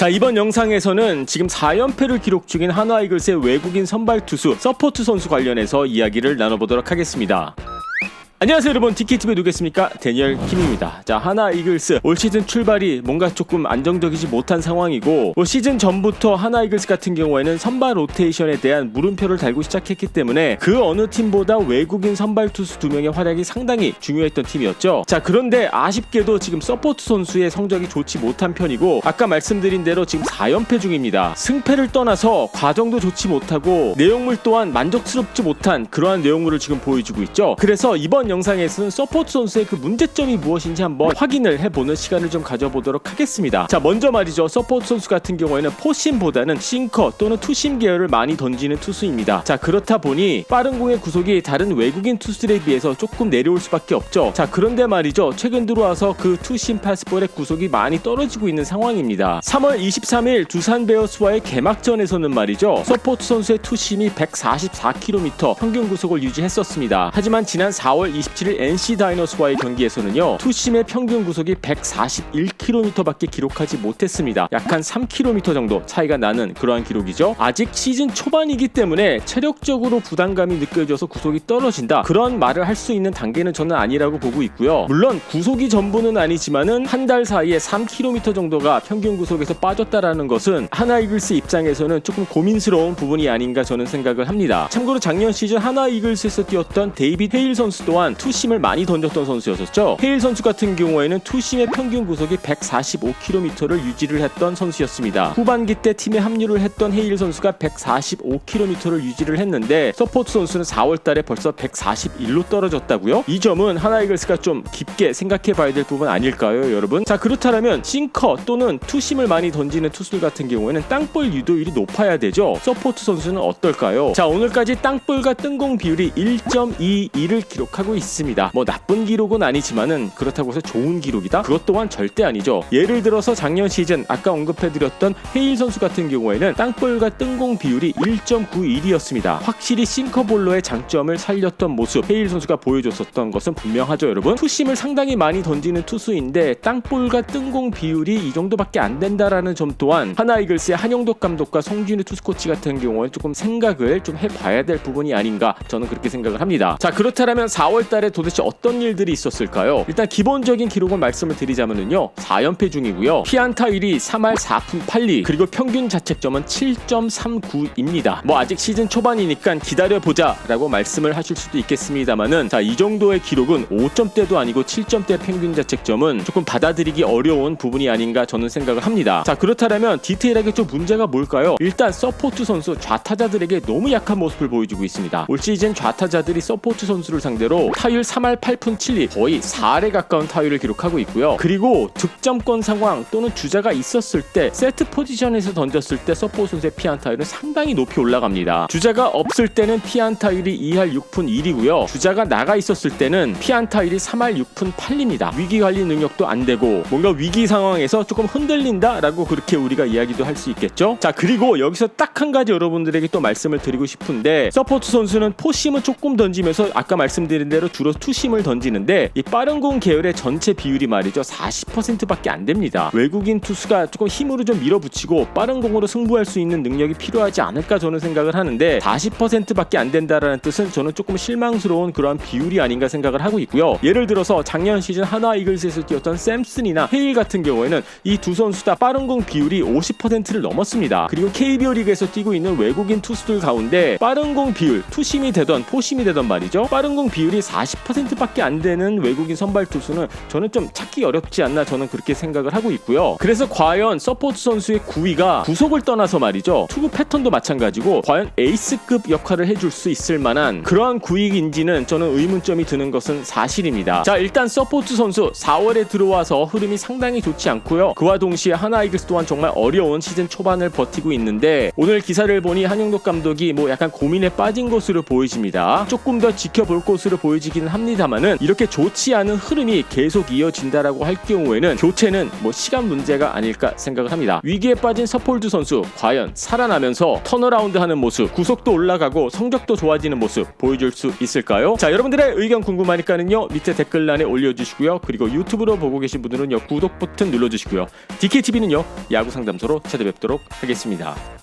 자 이번 영상에서는 지금 4연패를 기록 중인 하나 이글스의 외국인 선발 투수 서포트 선수 관련해서 이야기를 나눠보도록 하겠습니다. 안녕하세요 여러분. 디키TV에 누구겠습니까? 데니얼 킴입니다. 자 하나 이글스. 올 시즌 출발이 뭔가 조금 안정적이지 못한 상황이고 뭐 시즌 전부터 하나 이글스 같은 경우에는 선발 로테이션에 대한 물음표를 달고 시작했기 때문에 그 어느 팀보다 외국인 선발 투수 두 명의 활약이 상당히 중요했던 팀이었죠. 자 그런데 아쉽게도 지금 서포트 선수의 성적이 좋지 못한 편이고 아까 말씀드린 대로 지금 4연패 중입니다. 승패를 떠나서 과정도 좋지 못하고 내용물 또한 만족스럽지 못한 그러한 내용물을 지금 보여주고 있죠. 그래서 이번 영상에서는 서포트 선수의 그 문제점이 무엇인지 한번 확인을 해보는 시간을 좀 가져보도록 하겠습니다. 자, 먼저 말이죠. 서포트 선수 같은 경우에는 포심보다는 싱커 또는 투심 계열을 많이 던지는 투수입니다. 자, 그렇다 보니 빠른 공의 구속이 다른 외국인 투수들에 비해서 조금 내려올 수밖에 없죠. 자, 그런데 말이죠. 최근 들어와서 그 투심 파스볼의 구속이 많이 떨어지고 있는 상황입니다. 3월 23일 두산 베어스와의 개막전에서는 말이죠. 서포트 선수의 투심이 144km 평균 구속을 유지했었습니다. 하지만 지난 4월 27일 NC 다이너스와의 경기에서는요 투심의 평균 구속이 141km밖에 기록하지 못했습니다. 약 한 3km 정도 차이가 나는 그러한 기록이죠. 아직 시즌 초반이기 때문에 체력적으로 부담감이 느껴져서 구속이 떨어진다. 그런 말을 할 수 있는 단계는 저는 아니라고 보고 있고요. 물론 구속이 전부는 아니지만은 한 달 사이에 3km 정도가 평균 구속에서 빠졌다라는 것은 하나 이글스 입장에서는 조금 고민스러운 부분이 아닌가 저는 생각을 합니다. 참고로 작년 시즌 하나 이글스에서 뛰었던 데이빗 헤일 선수 또한 투심을 많이 던졌던 선수였었죠. 헤일 선수 같은 경우에는 투심의 평균 구속이 145km를 유지를 했던 선수였습니다. 후반기 때 팀에 합류를 했던 헤일 선수가 145km를 유지를 했는데 서포트 선수는 4월 달에 벌써 141로 떨어졌다고요? 이 점은 하나 이글스가 좀 깊게 생각해 봐야 될 부분 아닐까요, 여러분? 자, 그렇다면 싱커 또는 투심을 많이 던지는 투수들 같은 경우에는 땅볼 유도율이 높아야 되죠. 서포트 선수는 어떨까요? 자, 오늘까지 땅볼과 뜬공 비율이 1.22를 기록하고 있습니다. 뭐 나쁜 기록은 아니지만은 그렇다고 해서 좋은 기록이다? 그것 또한 절대 아니죠. 예를 들어서 작년 시즌 아까 언급해드렸던 헤일 선수 같은 경우에는 땅볼과 뜬공 비율이 1.91이었습니다. 확실히 싱커볼로의 장점을 살렸던 모습 헤일 선수가 보여줬었던 것은 분명하죠, 여러분. 투심을 상당히 많이 던지는 투수인데 땅볼과 뜬공 비율이 이 정도밖에 안 된다라는 점 또한 하나 이글스의 한영덕 감독과 성준희 투수 코치 같은 경우에 조금 생각을 좀 해봐야 될 부분이 아닌가 저는 그렇게 생각을 합니다. 자 그렇다면 4월 달에 도대체 어떤 일들이 있었을까요? 일단 기본적인 기록을 말씀을 드리자면요 4연패 중이고요 피안타율이 3할 4푼 8리 그리고 평균 자책점은 7.39입니다. 뭐 아직 시즌 초반이니까 기다려보자 라고 말씀을 하실 수도 있겠습니다만은 자이 정도의 기록은 5점대도 아니고 7점대 평균 자책점은 조금 받아들이기 어려운 부분이 아닌가 저는 생각을 합니다. 자 그렇다면 디테일하게 좀 문제가 뭘까요? 일단 서포트 선수 좌타자들에게 너무 약한 모습을 보여주고 있습니다. 올 시즌 좌타자들이 서포트 선수를 상대로 타율 3할 8푼 7리 거의 4할에 가까운 타율을 기록하고 있고요. 그리고 득점권 상황 또는 주자가 있었을 때 세트 포지션에서 던졌을 때 서포트 선수의 피안 타율은 상당히 높이 올라갑니다. 주자가 없을 때는 피안 타율이 2할 6푼 1이고요. 주자가 나가 있었을 때는 피안 타율이 3할 6푼 8입니다. 위기 관리 능력도 안 되고 뭔가 위기 상황에서 조금 흔들린다라고 그렇게 우리가 이야기도 할 수 있겠죠. 자 그리고 여기서 딱 한 가지 여러분들에게 또 말씀을 드리고 싶은데 서포트 선수는 포심을 조금 던지면서 아까 말씀드린 대로 주로 투심을 던지는데 이 빠른 공 계열의 전체 비율이 말이죠 40%밖에 안 됩니다. 외국인 투수가 조금 힘으로 좀 밀어붙이고 빠른 공으로 승부할 수 있는 능력이 필요하지 않을까 저는 생각을 하는데 40%밖에 안 된다라는 뜻은 저는 조금 실망스러운 그러한 비율이 아닌가 생각을 하고 있고요. 예를 들어서 작년 시즌 하나 이글스에서 뛰었던 샘슨이나 헤일 같은 경우에는 이 두 선수 다 빠른 공 비율이 50%를 넘었습니다. 그리고 KBO 리그에서 뛰고 있는 외국인 투수들 가운데 빠른 공 비율 투심이 되던 포심이 되던 말이죠. 빠른 공 비율이 40%밖에 안 되는 외국인 선발 투수는 저는 좀 찾기 어렵지 않나 저는 그렇게 생각을 하고 있고요. 그래서 과연 서포트 선수의 구위가 구속을 떠나서 말이죠. 투구 패턴도 마찬가지고 과연 에이스급 역할을 해줄 수 있을 만한 그러한 구위인지는 저는 의문점이 드는 것은 사실입니다. 자 일단 서포트 선수 4월에 들어와서 흐름이 상당히 좋지 않고요. 그와 동시에 하나 이글스 또한 정말 어려운 시즌 초반을 버티고 있는데 오늘 기사를 보니 한영덕 감독이 뭐 약간 고민에 빠진 것으로 보여집니다. 조금 더 지켜볼 것으로 보여 보여지긴 합니다만은 이렇게 좋지 않은 흐름이 계속 이어진다라고 할 경우에는 교체는 뭐 시간 문제가 아닐까 생각을 합니다. 위기에 빠진 서폴드 선수 과연 살아나면서 턴어라운드하는 모습, 구속도 올라가고 성적도 좋아지는 모습 보여줄 수 있을까요? 자, 여러분들의 의견 궁금하니까는요 밑에 댓글란에 올려주시고요. 그리고 유튜브로 보고 계신 분들은요 구독 버튼 눌러주시고요. DKTV는요 야구 상담소로 찾아뵙도록 하겠습니다.